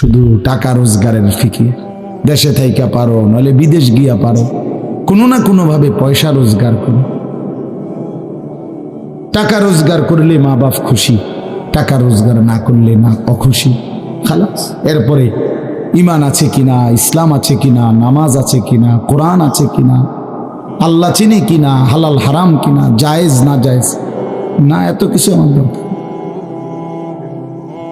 শুধু টাকা রোজগারের ফিকির দেশে থাইকা পারো নলে বিদেশ গিয়া পারো। কোনো না কোনোভাবে পয়সা রোজগার করো। টাকা রোজগার করলে মা বাপ খুশি, টাকা রোজগার না করলে না অখুশি। খালাস, এরপরে ইমান আছে কিনা, ইসলাম আছে কিনা, নামাজ আছে কিনা, কোরআন আছে কিনা, আল্লাহ চিনে কিনা, হালাল হারাম কিনা, জায়েজ না জায়েজ, না এত কিছু আমার দরকার।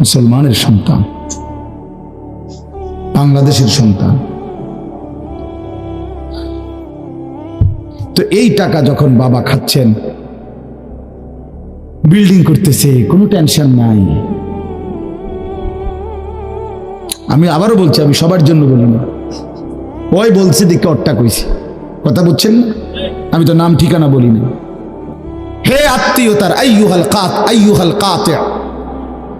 মুসলমানের সন্তান, বাংলাদেশের সন্তান। তো এই টাকা যখন বাবা খাচ্ছেন, বিল্ডিং করতেছে, কোনো টেনশন নাই। আমি আবারও বলছি, আমি সবার জন্য বলি না। ওই বলছে, দেখে অট্টা কইছি। কথা বুঝছেন? আমি তো নাম ঠিকানা বলি না। হে আত্মীয়তার, আইয়ুহাল কাত, আইয়ুহাল কাতে।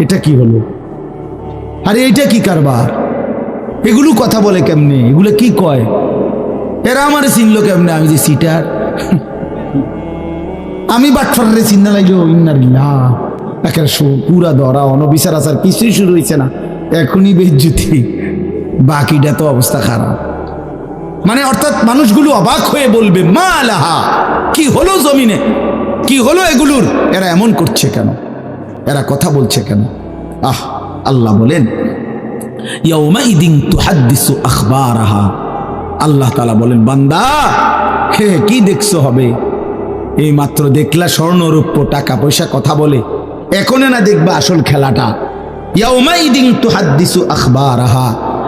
এটা কি হলো? আরে এটা কি কারবার? এগুলো কথা বলে কেমনে? এগুলো কি কয়? এরা আমার চিনলো কেমনে? আমি যে সিটার। আমি বাটফারে চিন্তা লাগল ইন্নারিল্লাহ একের পুরা ধরা, অনবিচার আচার কিছুই শুরু হয়েছে না। এখনই বেজ্জুতি। বাকিটা তো অবস্থা খারাপ। মানে অর্থাৎ মানুষগুলো অবাক হয়ে বলবে, মা আলাহা কি হলো জমিনে? কি হলো এগুলোর? এরা এমন করছে কেন? এরা কথা বলছে কেন? আহ, আল্লাহ বলেন আল্লাহ তালা বলেন, বান্দা, হে, কি দেখছ হবে? এই মাত্র দেখলা স্বর্ণ রূপ্য টাকা পয়সা কথা বলে। এখনে না দেখবা আসল খেলাটা। ইয়াউমাইদিন তুহাদ্দিসু আখবারাহা।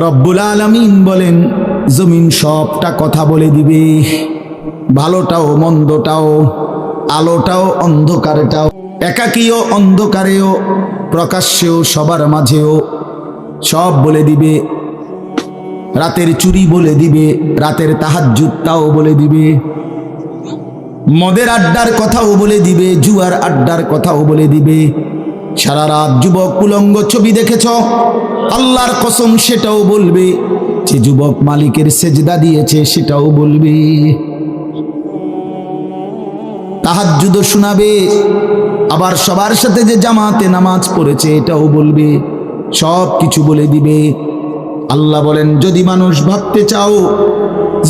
রব্বুল আলামিন বলেন, জমিন সবটা কথা বলে দিবে। ভালোটাও, মন্দটাও, আলোটাও, অন্ধকারটাও একাকীয় অন্ধকারেও, প্রকাশ্যেও, সবার মাঝেও সব বলে দিবে। রাতের চুরি বলে দিবে, রাতের তাহাজুত্তাও বলে দিবে। মদের আড্ডার কথাও বলে দিবে, জুয়ার আড্ডার কথাও বলে দিবে। সারা রাত যুবক কুলঙ্গ ছবি দেখেছ? আল্লাহর কসম সেটাও বলবে। যে যুবক মালিকের সেজদা দিয়েছে সেটাও বলবে। তাহাজ্জুদও শোনাবে। আবার সবার সাথে যে জামাতে নামাজ পড়েছে এটাও বলবে। সব কিছু বলে দিবে। আল্লাহ বলেন, যদি মানুষ ভাবতে চাও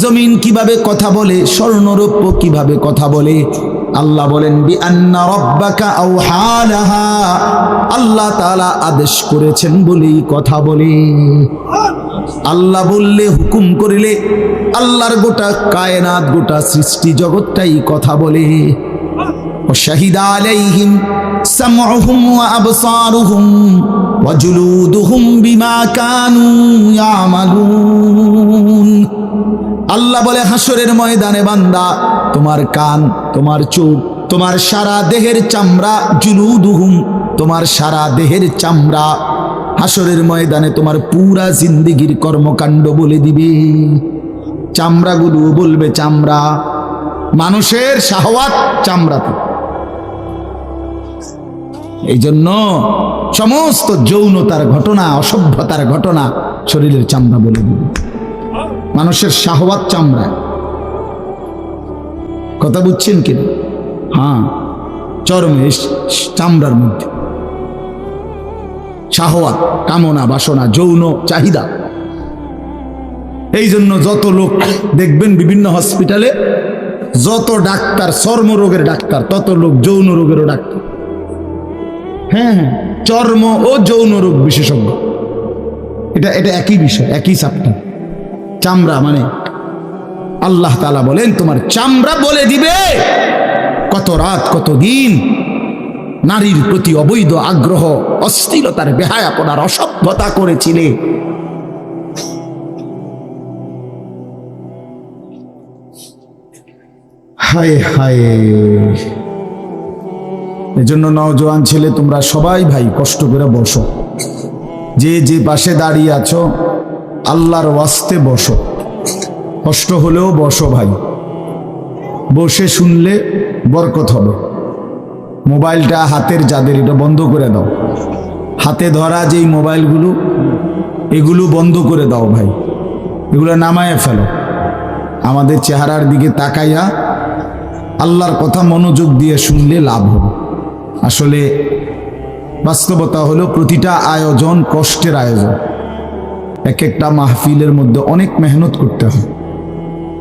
জমিন কিভাবে কথা বলে স্বর্ণরৌপ্য কিভাবে কথা বলে আল্লাহ বলেন বি আন্না রব্বাকা আওহালাহা আল্লাহ তাআলা আদেশ করেছেন বলেই কথা বলে আল্লাহ বললে হুকুম করিলে আল্লাহর গোটা কায়নাত গোটা সৃষ্টি জগৎটাই কথা বলে وشهد عليهم سمعهم وأبصارهم وجلودهم بما كانوا يعملون আল্লাহ বলে, হাসরের ময়দানে বান্দা, তোমার কান, তোমার চোখ, তোমার সারা দেহের চামড়া, জুলুদুহুম, তোমার সারা দেহের চামড়া, হাসরের ময়দানে তোমার পুরা জিন্দিগির কর্মকাণ্ড বলে দিবে। চামড়াগুলো বলবে, চামড়া, মানুষের শাহওয়াত চামড়াতে। এই জন্য সমস্ত যৌনতার ঘটনা, অসভ্যতার ঘটনা শরীরের চামড়া বলে দিবে। মানুষের শাহওয়াত চামড়া। কথা বুঝছেন কি হ্যাঁ চরমে চামড়ার মধ্যে। শাহওয়াত কামনা, বাসনা, যৌন চাহিদা। এই জন্য যত লোক দেখবেন বিভিন্ন হসপিটালে, যত ডাক্তার চর্ম রোগের ডাক্তার, তত লোক যৌন রোগেরও ডাক্তার। হ্যাঁ হ্যাঁ চর্ম ও যৌন রোগ বিশেষজ্ঞ। এটা এটা একই বিষয়, একই চাপটা চামড়া মানে আল্লাহ তালা বলেন, তোমার চামড়া বলে দিবে। কত রাত, কত দিন নারীর প্রতি অবৈধ আগ্রহ, অস্থিরতার বেহায়াপনার অসভ্যতা করেছিলে। হায় হায়। এজন্য নওজোয়ান ছেলে, তোমরা সবাই ভাই কষ্ট করে বসো। যে যে পাশে দাঁড়িয়ে আছো আল্লাহর ওয়াস্তে বসো। কষ্ট হলেও বসো ভাই। বসে শুনলে বরকত হবে। মোবাইলটা হাতের যাদের এটা বন্ধ করে দাও। হাতে ধরা যেই মোবাইলগুলো, এগুলো বন্ধ করে দাও ভাই। এগুলো নামায় ফেলো। আমাদের চেহারার দিকে তাকাইয়া আল্লাহর কথা মনোযোগ দিয়ে শুনলে লাভ হবে। আসলে বাস্তবতা হলো প্রতিটা আয়োজন কষ্টের আয়োজন। এক একটা মাহফিলের মধ্যে অনেক মেহনত করতে হয়।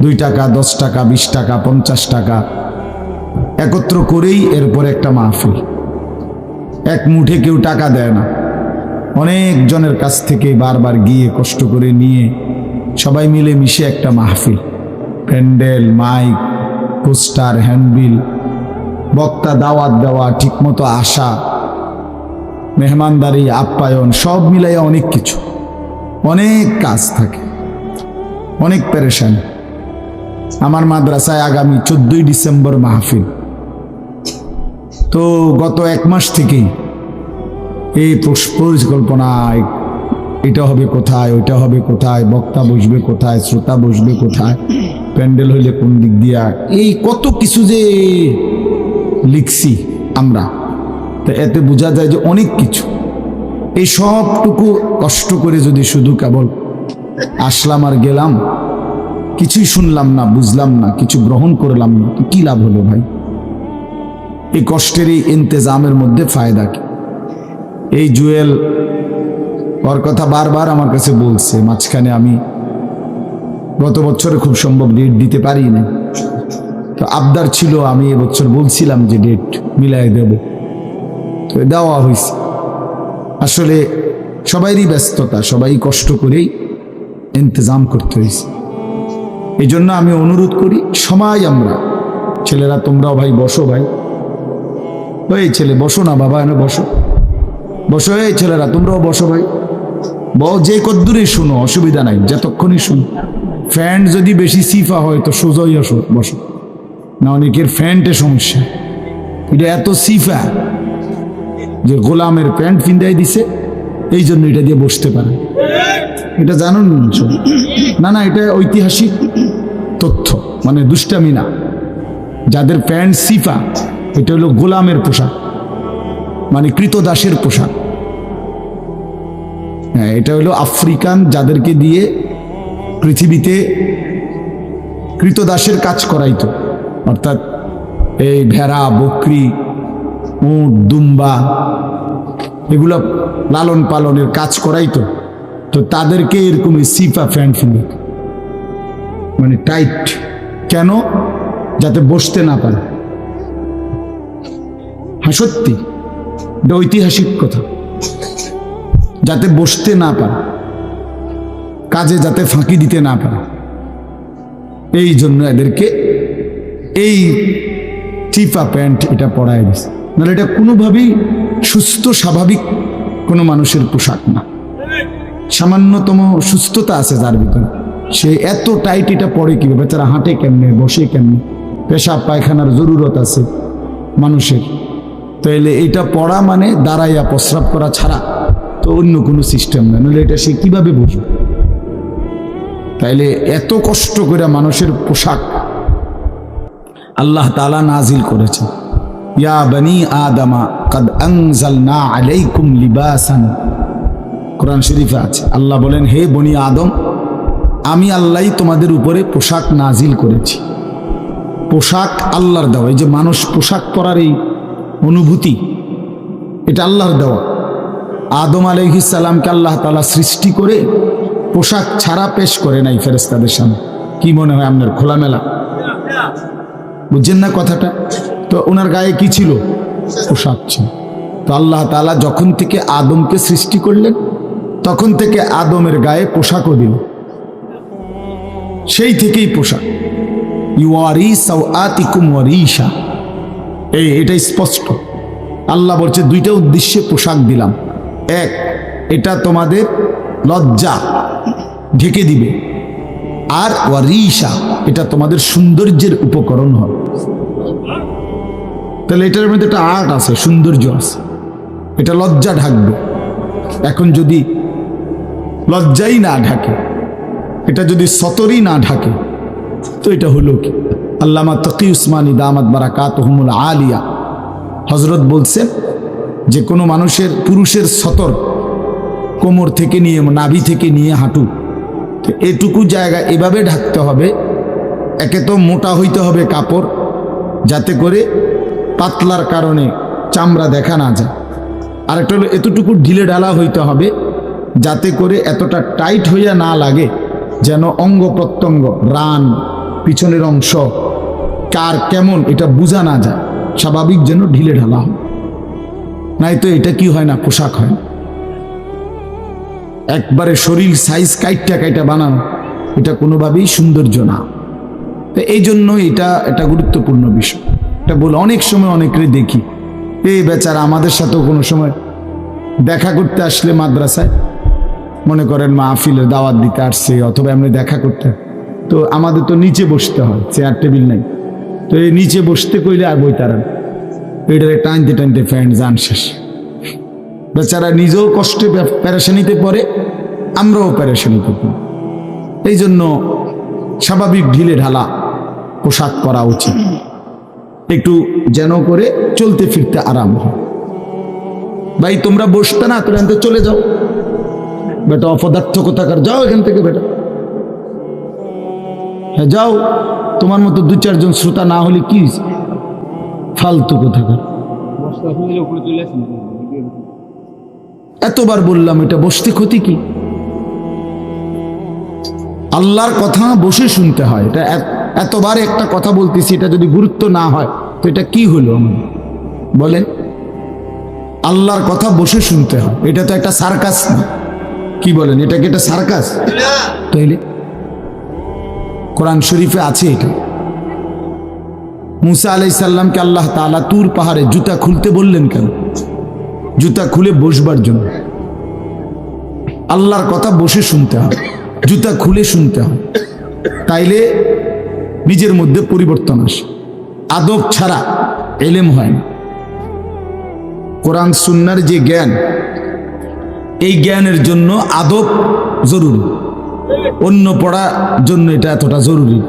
দুই টাকা, দশ টাকা, বিশ টাকা, পঞ্চাশ টাকা একত্র করেই এরপর একটা মাহফিল। এক মুঠে কেউ টাকা দেয় না। অনেক জনের কাছ থেকে বারবার গিয়ে কষ্ট করে নিয়ে সবাই মিলে মিশে একটা মাহফিল। প্যান্ডেল, মাইক, পোস্টার, হ্যান্ডবিল, বক্তা, দাওয়াত দেওয়া, ঠিকমতো আসা, মেহমানদারি, আপ্যায়ন সব মিলাইয়া অনেক কিছু। অনেক কাজ থাকে, অনেক পেরেশান। আমার মাদ্রাসায় আগামী চোদ্দই ডিসেম্বর মাহফিল। তো গত এক মাস থেকেই এই পস- পরিকল্পনা এটা হবে কোথায়, ওইটা হবে কোথায়, বক্তা বসবে কোথায়, শ্রোতা বসবে কোথায়, প্যান্ডেল হইলে কোন দিক দিয়া, এই কত কিছু যে লিখছি আমরা, তো এতে বোঝা যায় যে অনেক কিছু। এই সবটুকু কষ্ট করে যদি শুধু কেবল আসলাম আর গেলাম, কিছুই শুনলাম না, বুঝলাম না, কিছু গ্রহণ করলাম না, তো কি লাভ হলো ভাই? এই কষ্টের এই ইন্তেজামের মধ্যে ফায়দা কি? এই জুয়েল ওর কথা বারবার আমার কাছে বলছে, মাঝখানে আমি গত বছরে খুব সম্ভব ডেট দিতে পারি না তো আবদার ছিল, আমি এবছর বলছিলাম যে ডেট মিলাই দেব। তো দেওয়া হয়েছে। আসলে সবাইরই ব্যস্ততা, সবাই কষ্ট করেই ইন্তজাম করতে হয়েছে। এই জন্য আমি অনুরোধ করি, সবাই আমরা, ছেলেরা তোমরাও ভাই, বসো ভাই। ওই ছেলে, বসো না বাবা, এনে বসো। বসো, এই ছেলেরা, তোমরাও বসো ভাই। ব যে কদ্দুরই শুনো, অসুবিধা নাই, যতক্ষণই শুনো। ফ্যান যদি বেশি সিফা হয়, তো সোজাই আসো, বসো। না, অনেকের ফ্যান্টে সমস্যা। এটা এত সিফা। যে গোলামের প্যান্ট ফিন্দাই দিছে, এই জন্য এটা দিয়ে বসতে পারে। এটা জানুন না না, এটা ঐতিহাসিক তথ্য মানে দুষ্টামি না। যাদের প্যান্ট সিফা, এটা হলো গোলামের পোশাক মানে কৃতদাসের পোশাক। হ্যাঁ এটা হলো আফ্রিকান যাদেরকে দিয়ে পৃথিবীতে কৃতদাসের কাজ করাইতো। অর্থাৎ এই ভেড়া, বকরি উট, দুম্বা, এগুলো লালন পালনের কাজ করাই তো। তো তাদেরকে এরকম সিফা প্যান্ট ফিলে মানে টাইট। কেন? যাতে বসতে না পারে। হ্যাঁ সত্যি। এটা ঐতিহাসিক কথা। যাতে বসতে না পারে। কাজে যাতে ফাঁকি দিতে না পারে। এই জন্য এদেরকে এই চিপা প্যান্ট এটা পরায় দিছে। নাহলে এটা কোনোভাবেই সুস্থ, স্বাভাবিক কোনো মানুষের পোশাক না। সামান্যতম সুস্থতা আছে যার ভিতরে। সে এত টাইট এটা পরে কি বেচারা হাঁটে কেমনে, বসে কেমনে? পেশাব পায়খানার জরুরত আছে মানুষের। তাইলে এটা পড়া মানে দাঁড়াইয়া প্রস্রাব করা ছাড়া তো অন্য কোনো সিস্টেম না। নাহলে এটা সে কীভাবে বুঝবে? তাইলে এত কষ্ট করে মানুষের পোশাক আল্লাহ তালা নাজিল করেছেন। ইয়া বনি আদমা কদ আনজালনা আলাইকুম লিবাসান কোরআন শরীফে আছে। আল্লাহ বলেন, হে বনি আদম, আমি আল্লাহই তোমাদের উপরে পোশাক নাজিল করেছি। পোশাক আল্লাহর দেওয়া, এই যে মানুষ পোশাক পরার এই অনুভূতি, এটা আল্লাহর দেওয়া। আদম আলহিসাল্লামকে আল্লাহ তালা সৃষ্টি করে পোশাক ছাড়া পেশ করে নাই ফেরেস্তাদের সামনে। কি মনে হয় আপনার খোলামেলা? বুঝছেন না কথাটা? তো ওনার গায়ে কি ছিল? পোশাক ছিল। তো আল্লাহ তালা যখন থেকে আদমকে সৃষ্টি করলেন, তখন থেকে আদমের গায়ে পোশাকও দিল। সেই থেকেই পোশাক। ওয়ারিশা। এই এটা স্পষ্ট। আল্লাহ বলছে, দুইটা উদ্দেশ্যে পোশাক দিলাম। এক, এটা তোমাদের লজ্জা ঢেকে দিবে। আর ওয়ারিশা, এটা তোমাদের সৌন্দর্যের উপকরণ হবে। তাহলে এটার মধ্যে একটা আর্ট আছে, সৌন্দর্য আছে। এটা লজ্জা ঢাকবে। এখন যদি লজ্জাই না ঢাকে, এটা যদি সতরই না ঢাকে, তো এটা হলো কি? আল্লামা তকি উসমানী দামাত বারাকাত হুমুল আলিয়া। হজরত বলছেন যে, কোনো মানুষের, পুরুষের সতর কোমর থেকে নিয়ে, নাভি থেকে নিয়ে হাঁটু, তো এটুকু জায়গা এভাবে ঢাকতে হবে, একে তো মোটা হইতে হবে কাপড়, যাতে করে পাতলার কারণে চামড়া দেখা না যায়। আরেকটা হলো, এতটুকু ঢিলে ঢালা হইতে হবে যাতে করে এতটা টাইট হইয়া না লাগে যেন অঙ্গ প্রত্যঙ্গ, রান, পিছনের অংশ, কার কেমন এটা বোঝা না যায়। স্বাভাবিক যেন ঢিলে ঢালা হয়। নাই তো এটা কি হয় না, পোশাক হয়। একবারে শরীর সাইজ কাইটটা কাইটা বানানো, এটা কোনোভাবেই সৌন্দর্য না। এই জন্য এটা এটা গুরুত্বপূর্ণ বিষয়। এটা বলে অনেক সময় অনেকেরই দেখি। এই বেচারা আমাদের সাথেও কোনো সময় দেখা করতে আসলে মাদ্রাসায়। মনে করেন মাহফিলের দাওয়াত দিতে আসছে অথবা এমনি দেখা করতে। তো আমাদের তো নিচে বসতে হয়, চেয়ার টেবিল নাই। তো এই নিচে বসতে কইলে আর বই তারা এটারে টানতে টানতে ফ্যান যান শেষ। বেচারা নিজেও কষ্টে পে- পেরেশানিতে পড়ে, আমরাও পেরেশানিতে পড়ি। এই জন্য স্বাভাবিক ঢিলে ঢালা পোশাক পরা উচিত। একটু যেন করে চলতে ফিরতে আরাম হয়। ভাই, তোমরা বসতে না তোরা এখান চলে যাও। বেটা অপদার্থ কোথাকার যাও এখান থেকে বেটা। হ্যাঁ যাও। তোমার মতো দু চারজন শ্রোতা না হলে কি ফালতু কোথাকার। এতবার বললাম, এটা বসতে ক্ষতি কি? আল্লাহর কথা বসে শুনতে হয়, এটা এতবার একটা কথা বলতেছি, এটা যদি গুরুত্ব না হয়, তো এটা কি হলো? বলেন। আল্লাহর কথা বসে শুনতে হয়। এটা তো একটা সার্কাস না। কি বলেন, এটা কি একটা সার্কাস? তাইলে কোরআন শরীফে আছে এটা। মুসা আলাইসাল্লামকে আল্লাহ তাআলা তুর পাহাড়ে জুতা খুলতে বললেন কেন? জুতা খুলে বসবার জন্য। আল্লাহর কথা বসে শুনতে হয়, জুতা খুলে শুনতে হয়। তাইলে নিজের মধ্যে পরিবর্তন আসে। আদব ছাড়া এলেম হয় না। কোরআন, সুন্নার যে জ্ঞান, এই জ্ঞানের জন্য আদব জরুরি। অন্য পড়ার জন্য এটা এতটা জরুরি।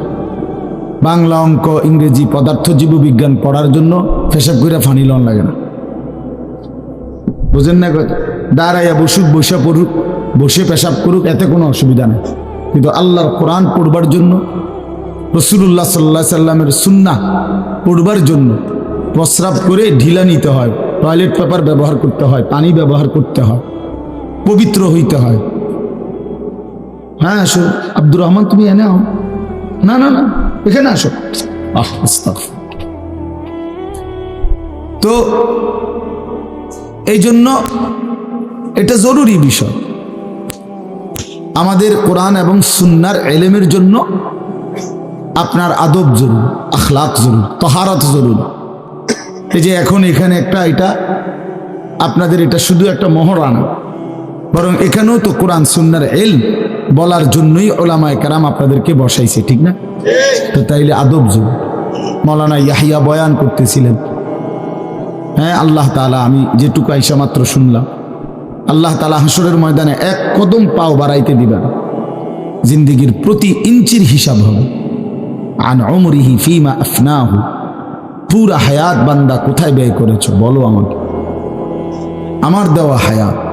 বাংলা অঙ্ক, ইংরেজি পদার্থ, জীববিজ্ঞান পড়ার জন্য ফেসাব করে ফানি লন লাগে না। বুঝেন না দাঁড়াইয়া বসুক, বসে পড়ুক, বসে পেশাব করুক, এতে কোনো অসুবিধা নেই। কিন্তু আল্লাহর কোরআন পড়বার জন্য রসুল্লাহ সাল্লাহ সাল্লামের সুন্না পড়বার জন্য প্রস্রাব করে ঢিলা নিতে হয় টয়লেট পেপার ব্যবহার করতে হয়, পানি ব্যবহার করতে হয়, পবিত্র হইতে হয়। হ্যাঁ আসো। আব্দুর রহমান, তুমি এনে আও না না না, এখানে আসো। তো এই জন্য এটা জরুরি বিষয়। আমাদের কোরআন এবং সুন্নার এলেমের জন্য আপনার আদব জরুর, আখলাক জরুর, তহারত জরুর। এই যে এখন এখানে একটা এটা, আপনাদের এটা শুধু একটা মহরানা বরং এখানেও তো কোরআন সুন্নার এল বলার জন্যই ওলামায় কারাম আপনাদেরকে বসাইছে, ঠিক না? তো তাইলে আদব জরুর। মৌলানা ইয়াহিয়া বয়ান করতেছিলেন হ্যাঁ আল্লাহ তালা আমি যেটুকু আইসা মাত্র শুনলাম, আল্লাহ তালা হাসরের ময়দানে এক কদম পাও বাড়াইতে দিবেন, জিন্দিগির প্রতি ইঞ্চির হিসাব হবে। আন অমরিহি ফিমা আফনাহু। পুরা হায়াত বান্দা কোথায় ব্যয় করেছ? বলো আমাকে। আমার দেওয়া হায়াত।